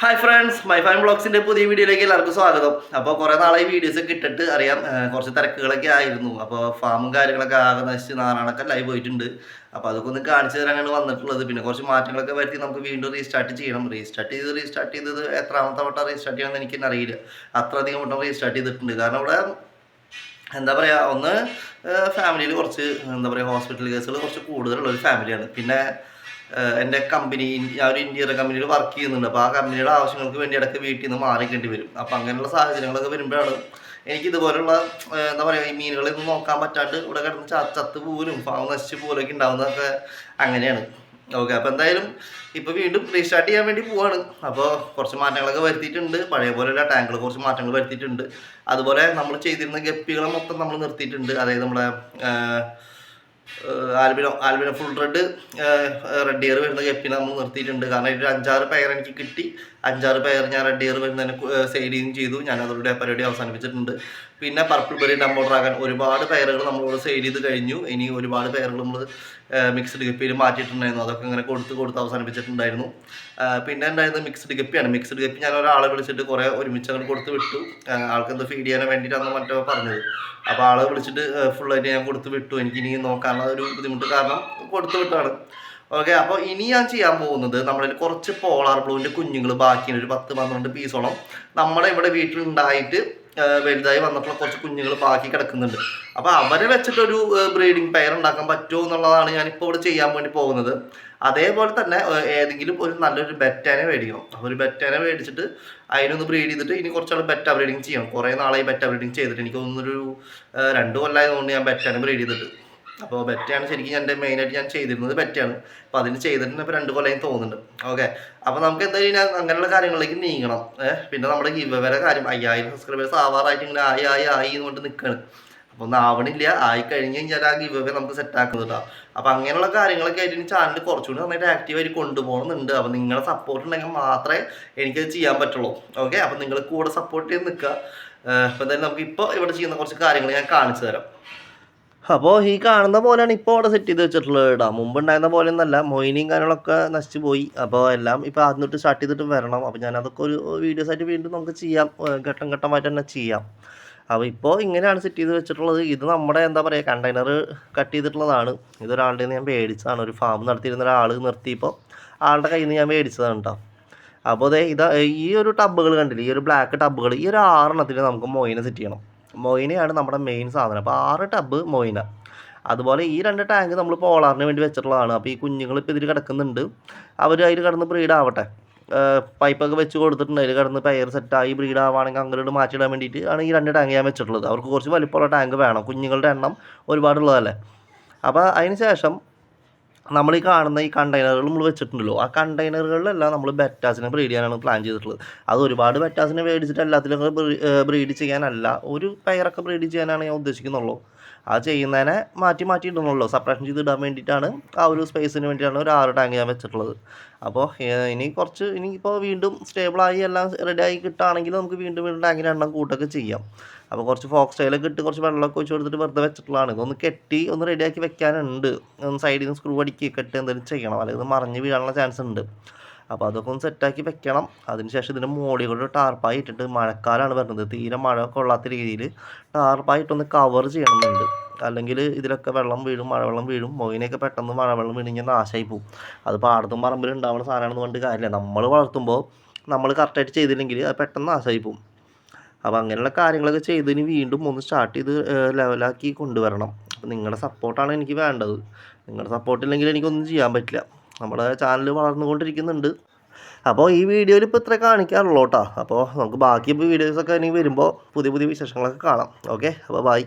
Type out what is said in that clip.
Hi friends my fine ബ്ലോഗ്സിന്റെ പുതിയ വീഡിയോയിലേക്ക് എല്ലാവർക്കും സ്വാഗതം. അപ്പോൾ കുറേ നാളായി വീഡിയോസ് ഇട്ടിട്ട് അറിയാം കുറച്ച് തിരക്കുകളൊക്കെ ആയിരുന്നു. അപ്പോൾ ഫാമും കാര്യങ്ങളൊക്കെ ആകെ നശിച്ച് നാറാണൊക്കെ ലൈവ് പോയിട്ടുണ്ട്. അപ്പോൾ അതൊക്കെ ഒന്ന് കാണിച്ചു തരാനാണ് വന്നിട്ടുള്ളത്. പിന്നെ കുറച്ച് മാറ്റങ്ങളൊക്കെ വരുത്തി നമുക്ക് വീണ്ടും റീസ്റ്റാർട്ട് ചെയ്യണം. റീസ്റ്റാർട്ട് ചെയ്ത് റീസ്റ്റാർട്ട് ചെയ്തത് എത്രാമത്തെ വട്ടം റീസ്റ്റാർട്ട് ചെയ്യണമെന്ന് അറിയില്ല. അത്രയധികം വട്ടം റീസ്റ്റാർട്ട് ചെയ്തിട്ടുണ്ട്. കാരണം ഇവിടെ എന്താ പറയുക ഒന്ന് ഫാമിലിയിൽ കുറച്ച് എന്താ പറയുക ഹോസ്പിറ്റൽ കേസുകൾ കുറച്ച് കൂടുതലുള്ള ഒരു ഫാമിലിയാണ് പിന്നെ എന്റെ കമ്പനി ഞാൻ ഒരു ഇന്ത്യയുടെ കമ്പനിയിൽ വർക്ക് ചെയ്യുന്നുണ്ട്. അപ്പോൾ ആ കമ്പനിയുടെ ആവശ്യങ്ങൾക്ക് വേണ്ടി ഇടയ്ക്ക് വീട്ടിൽ നിന്ന് മാറിക്കേണ്ടി വരും. അപ്പോൾ അങ്ങനെയുള്ള സാഹചര്യങ്ങളൊക്കെ വരുമ്പോഴാണ് എനിക്ക് ഇതുപോലുള്ള എന്താ പറയുക ഈ മീനുകളെ നോക്കാൻ പറ്റാണ്ട് ഇവിടെ കിടന്ന് ചത്ത് പോലും പാവം നശിച്ച് പോലൊക്കെ ഉണ്ടാവുന്നതൊക്കെ അങ്ങനെയാണ്. ഓക്കെ അപ്പോൾ എന്തായാലും ഇപ്പോൾ വീണ്ടും റീസ്റ്റാർട്ട് ചെയ്യാൻ വേണ്ടി പോവാണ്. അപ്പോൾ കുറച്ച് മാറ്റങ്ങളൊക്കെ വരുത്തിയിട്ടുണ്ട്. പഴയ പോലെയുള്ള ടാങ്കിൽ കുറച്ച് മാറ്റങ്ങൾ വരുത്തിയിട്ടുണ്ട്. അതുപോലെ നമ്മൾ ചെയ്തിരുന്ന ഗപ്പികളെ മൊത്തം നമ്മൾ നിർത്തിയിട്ടുണ്ട്. അതായത് നമ്മുടെ albino albino full red red ear വരുന്ന ഗപ്പിനെ നമ്മൾ നിർത്തിയിട്ടുണ്ട്. കാരണം ഒരു അഞ്ചാറ് പെയർ എനിക്ക് കിട്ടി. അഞ്ചാറ് പെയർ ഞാൻ റെഡ് ഇയർ വരുന്നതിന് സെയിൽ ചെയ്യുകയും ചെയ്തു. ഞാൻ അതോടെ പരിപാടി അവസാനിപ്പിച്ചിട്ടുണ്ട്. പിന്നെ പർപ്പിൾ ബെറി ഡംബോ ഡ്രാഗൺ ഒരുപാട് പയറുകൾ നമ്മളോട് സെയിൽ ചെയ്ത് കഴിഞ്ഞു. ഇനി ഒരുപാട് പയറുകൾ നമ്മൾ മിക്സ്ഡ് ഗപ്പിയിൽ മാറ്റിയിട്ടുണ്ടായിരുന്നു. അതൊക്കെ ഇങ്ങനെ കൊടുത്ത് കൊടുത്ത് അവസാനിപ്പിച്ചിട്ടുണ്ടായിരുന്നു. പിന്നെ ഉണ്ടായിരുന്നത് മിക്സ്ഡ് ഗപ്പിയാണ്. മിക്സ്ഡ് ഗപ്പി ഞാൻ ഒരാളെ വിളിച്ചിട്ട് കുറേ ഒരുമിച്ച് അങ്ങോട്ട് കൊടുത്ത് വിട്ടു. ആൾക്ക് ഫീഡ് ചെയ്യാൻ വേണ്ടിയിട്ടാണ് മറ്റോ പറഞ്ഞത്. അപ്പോൾ ആളെ വിളിച്ചിട്ട് ഫുള്ളായിട്ട് ഞാൻ കൊടുത്ത് വിട്ടു. എനിക്ക് ഇനി നോക്കാനുള്ള ഒരു ബുദ്ധിമുട്ട് കാരണം കൊടുത്ത് വിട്ടാണ് ഓക്കെ അപ്പോൾ ഇനി ഞാൻ ചെയ്യാൻ പോകുന്നത് നമ്മുടെ കുറച്ച് പോളാർ ബ്ലൂവിന്റെ കുഞ്ഞുങ്ങൾ ബാക്കിയുണ്ട്. ഒരു പത്ത് പന്ത്രണ്ട് പീസോളം നമ്മുടെ ഇവിടെ വീട്ടിലുണ്ടായിട്ട് വലുതായി വന്നപ്പോൾ കുറച്ച് കുഞ്ഞുങ്ങൾ ബാക്കി കിടക്കുന്നുണ്ട്. അപ്പോൾ അവരെ വെച്ചിട്ടൊരു ബ്രീഡിംഗ് പെയർ ഉണ്ടാക്കാൻ പറ്റുമോ എന്നുള്ളതാണ് ഞാനിപ്പോൾ ഇവിടെ ചെയ്യാൻ വേണ്ടി പോകുന്നത്. അതേപോലെ തന്നെ ഏതെങ്കിലും ഒരു നല്ലൊരു ബെറ്റാനെ മേടിക്കണം. അപ്പോൾ ഒരു ബെറ്റാനെ മേടിച്ചിട്ട് അതിനൊന്ന് ബ്രീഡ് ചെയ്തിട്ട് ഇനി കുറച്ചാൾ ബെറ്റ ബ്രീഡിങ് ചെയ്യണം. കുറേ നാളായി ബെറ്റ ബ്രീഡിങ് ചെയ്തിട്ട് എനിക്ക് തോന്നുന്നൊരു രണ്ടു കൊല്ലമായതുകൊണ്ട് ഞാൻ ബെറ്റാനെ ബ്രീഡ് ചെയ്തിട്ട് അപ്പോൾ ബെറ്റാണ് ശരിക്കും എന്റെ മെയിനായിട്ട് ഞാൻ ചെയ്തിരുന്നത് ബെറ്റാണ് അപ്പോൾ അതിന് ചെയ്തിട്ടുണ്ട് ഇപ്പോൾ രണ്ട് കൊല്ലം തോന്നുന്നുണ്ട്. ഓക്കെ അപ്പോൾ നമുക്ക് എന്തായാലും അങ്ങനെയുള്ള കാര്യങ്ങളിലേക്ക് നീങ്ങണം. പിന്നെ നമ്മുടെ ഗിവവരെ കാര്യം അയ്യായിരം സബ്സ്ക്രൈബേഴ്സ് ആവാറായിട്ട് ഇങ്ങനെ ആയി ആയി ആയി എന്ന് കൊണ്ട് നിൽക്കുകയാണ് അപ്പോൾ ഒന്നും ആവണില്ല. ആയി കഴിഞ്ഞ് കഴിഞ്ഞാൽ ആ ഗിവവേ നമുക്ക് സെറ്റാക്കുന്നത് അപ്പോൾ അങ്ങനെയുള്ള കാര്യങ്ങളൊക്കെ ആയിട്ട് ചാനൽ കുറച്ചുകൂടി നന്നായിട്ട് ആക്റ്റീവായിട്ട് കൊണ്ടുപോകണമെന്നുണ്ട്. അപ്പോൾ നിങ്ങളുടെ സപ്പോർട്ട് ഉണ്ടെങ്കിൽ മാത്രമേ എനിക്കത് ചെയ്യാൻ പറ്റുള്ളൂ. ഓക്കെ അപ്പോൾ നിങ്ങൾ കൂടെ സപ്പോർട്ട് ചെയ്ത് നിൽക്കുക. അപ്പോൾ എന്തായാലും നമുക്ക് ഇപ്പോൾ ഇവിടെ ചെയ്യുന്ന കുറച്ച് കാര്യങ്ങൾ ഞാൻ കാണിച്ചു തരാം. അപ്പോൾ ഈ കാണുന്ന പോലെയാണ് ഇപ്പോൾ അവിടെ സെറ്റ് ചെയ്ത് വെച്ചിട്ടുള്ളത് കേട്ടോ. മുമ്പ് ഉണ്ടായിരുന്ന പോലെ ഒന്നല്ല മൊയിനിയും കാര്യങ്ങളൊക്കെ നശിച്ചു പോയി. അപ്പോൾ എല്ലാം ഇപ്പോൾ ആദ്യം തൊട്ട് സ്റ്റാർട്ട് ചെയ്തിട്ട് വരണം. അപ്പോൾ ഞാൻ അതൊക്കെ ഒരു വീഡിയോസ് ആയിട്ട് വീണ്ടും നമുക്ക് ചെയ്യാം. ഘട്ടം ഘട്ടമായിട്ട് തന്നെ ചെയ്യാം. അപ്പോൾ ഇപ്പോൾ ഇങ്ങനെയാണ് സെറ്റ് ചെയ്ത് വെച്ചിട്ടുള്ളത്. ഇത് നമ്മുടെ എന്താ പറയുക കണ്ടെയ്നർ കട്ട് ചെയ്തിട്ടുള്ളതാണ്. ഇതൊരാളുടെ ഞാൻ മേടിച്ചതാണ്. ഒരു ഫാം നടത്തിയിരുന്ന ഒരാൾ നിർത്തിയപ്പോൾ ആളുടെ കയ്യിൽ നിന്ന് ഞാൻ മേടിച്ചതാണ് കേട്ടോ. അപ്പോൾ അതെ ഇതാ ഈ ഒരു ടബ്ബുകൾ കണ്ടില്ലേ? ഈ ഒരു ബ്ലാക്ക് ടബ്ബുകൾ ഈ ഒരു ആറെണ്ണത്തിൽ നമുക്ക് മൊയിനെ സെറ്റ് ചെയ്യണം. മൊയിനയാണ് നമ്മുടെ മെയിൻ സാധനം. അപ്പോൾ ആറ് ടബ് മൊയിന. അതുപോലെ ഈ രണ്ട് ടാങ്ക് നമ്മൾ പോളാറിന് വേണ്ടി വെച്ചിട്ടുള്ളതാണ്. അപ്പോൾ ഈ കുഞ്ഞുങ്ങൾ ഇപ്പോൾ ഇതിൽ കിടക്കുന്നുണ്ട്. അവർ അതിൽ കിടന്ന് ബ്രീഡ് ആവട്ടെ. പൈപ്പൊക്കെ വെച്ച് കൊടുത്തിട്ടുണ്ട്. അതിൽ കിടന്ന് പെയർ സെറ്റായി ബ്രീഡ് ആവുകയാണെങ്കിൽ അങ്ങോട്ട് മാറ്റിയിടാൻ വേണ്ടിയിട്ട് ആണ് ഈ രണ്ട് ടാങ്ക് ഞാൻ വെച്ചിട്ടുള്ളത്. അവർക്ക് കുറച്ച് വലിപ്പമുള്ള ടാങ്ക് വേണം. കുഞ്ഞുങ്ങളുടെ എണ്ണം ഒരുപാടുള്ളതല്ലേ? അപ്പോൾ അതിന് ശേഷം നമ്മൾ ഈ കാണുന്ന ഈ കണ്ടെയ്നറുകൾ നമ്മൾ വെച്ചിട്ടുണ്ടല്ലോ. ആ കണ്ടെയ്നറുകളിലെല്ലാം നമ്മൾ ബെറ്റാസിനെ ബ്രീഡ് ചെയ്യാനാണ് പ്ലാൻ ചെയ്തിട്ടുള്ളത്. അത് ഒരുപാട് ബെറ്റാസിനെ മേടിച്ചിട്ട് എല്ലാത്തിലും ബ്രീഡ് ചെയ്യാനല്ല ഒരു പെയറൊക്കെ ബ്രീഡ് ചെയ്യാനാണ് ഞാൻ ഉദ്ദേശിക്കുന്നുള്ളൂ. ആ ചെയ്യുന്നതിനെ മാറ്റി മാറ്റി ഇടുന്നുള്ളൂ സെപ്പറേഷൻ ചെയ്ത് ഇടാൻ വേണ്ടിയിട്ടാണ് ആ ഒരു സ്പേസിന് വേണ്ടിയിട്ടാണ് ഒരു ആറ് ടാങ്ക് ഞാൻ വെച്ചിട്ടുള്ളത്. അപ്പോൾ ഇനി കുറച്ച് ഇനിയിപ്പോൾ വീണ്ടും സ്റ്റേബിളായി എല്ലാം റെഡിയായി കിട്ടുകയാണെങ്കിൽ നമുക്ക് വീണ്ടും വീണ്ടും ടാങ്കിന്റെ എണ്ണം കൂട്ടൊക്കെ ചെയ്യാം. അപ്പോൾ കുറച്ച് ഫോക്സ് സ്റ്റൈലൊക്കെ ഇട്ട് കുറച്ച് വെള്ളമൊക്കെ ഒഴിച്ച് കൊടുത്തിട്ട് വെറുതെ വെച്ചിട്ടുള്ളതാണ്. ഇതൊന്ന് കെട്ടി ഒന്ന് റെഡിയാക്കി വെക്കാനുണ്ട്. സൈഡിൽ നിന്ന് സ്ക്രൂ അടിക്കുക കെട്ടി എന്തെങ്കിലും ചെയ്യണം. അല്ലെങ്കിൽ മറിഞ്ഞ് വീഴാനുള്ള ചാൻസ് ഉണ്ട്. അപ്പോൾ അതൊക്കെ ഒന്ന് സെറ്റാക്കി വെക്കണം. അതിനുശേഷം ഇതിന്റെ മുകളിൽ കൂടെ ടാർപ്പായി ഇട്ടിട്ട് മഴക്കാലമാണ് വരുന്നത്. തീരെ മഴ കൊള്ളാത്ത രീതിയിൽ ടാർപ്പായിട്ടൊന്ന് കവർ ചെയ്യണമെന്നുണ്ട് അല്ലെങ്കിൽ ഇതിലൊക്കെ വെള്ളം വീഴും മഴവെള്ളം വീഴും മൊയിനൊക്കെ പെട്ടെന്ന് മഴവെള്ളം വീണ് കഴിഞ്ഞാൽ നാശമായി പോകും അത് പാടത്തും പറമ്പിലും ഉണ്ടാവുന്ന സാധനമാണെന്ന് കൊണ്ട് കാര്യമില്ല. നമ്മൾ വളർത്തുമ്പോൾ നമ്മൾ കറക്റ്റായിട്ട് ചെയ്തില്ലെങ്കിൽ അത് പെട്ടെന്ന് നാശമായി പോകും അപ്പോൾ അങ്ങനെയുള്ള കാര്യങ്ങളൊക്കെ ചെയ്തതിന് വീണ്ടും ഒന്ന് സ്റ്റാർട്ട് ചെയ്ത് ലെവലാക്കി കൊണ്ടുവരണം. അപ്പോൾ നിങ്ങളുടെ സപ്പോർട്ടാണ് എനിക്ക് വേണ്ടത്. നിങ്ങളുടെ സപ്പോർട്ട് ഇല്ലെങ്കിൽ എനിക്കൊന്നും ചെയ്യാൻ പറ്റില്ല. നമ്മുടെ ചാനൽ വളർന്നുകൊണ്ടിരിക്കുന്നുണ്ട്. അപ്പോൾ ഈ വീഡിയോയിൽ ഇപ്പോൾ ഇത്ര കാണിക്കാറുള്ളൂ കേട്ടോ. അപ്പോൾ നമുക്ക് ബാക്കി വീഡിയോസൊക്കെ ഇനി വരുമ്പോൾ പുതിയ പുതിയ വിശേഷങ്ങളൊക്കെ കാണാം. ഓക്കെ അപ്പോൾ ബൈ